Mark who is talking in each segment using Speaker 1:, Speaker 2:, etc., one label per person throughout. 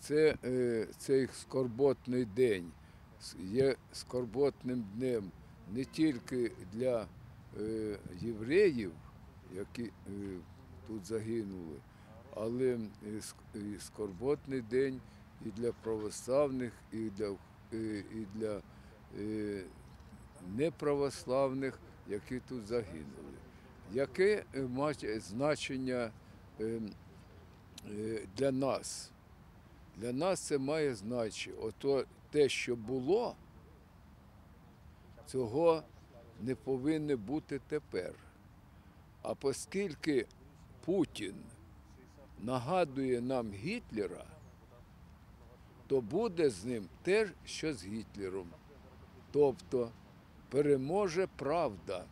Speaker 1: це, е, цей скорботний день є скорботним днем не тільки для е, євреїв, які е, тут загинули, але і скорботний день і для православних, і для, і для неправославних, які тут загинули. Яке має значення е, е, для нас? Для нас це має значення. Ото те, що було, цього не повинно бути тепер. А оскільки Путін нагадує нам Гітлера, то буде з ним те, що з Гітлером. Тобто переможе правда,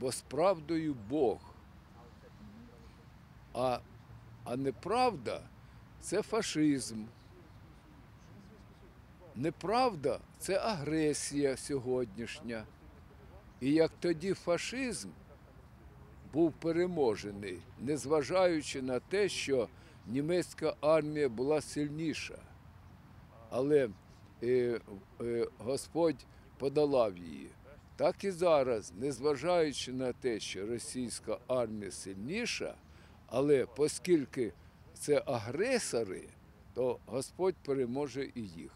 Speaker 1: бо з правдою Бог. А, а неправда це фашизм. Неправда це агресія сьогоднішня. І як тоді фашизм був переможений, незважаючи на те, що німецька армія була сильніша. Але е, е, Господь подолав її. Так і зараз, незважаючи на те, що російська армія сильніша, але оскільки це агресори, то Господь переможе і їх.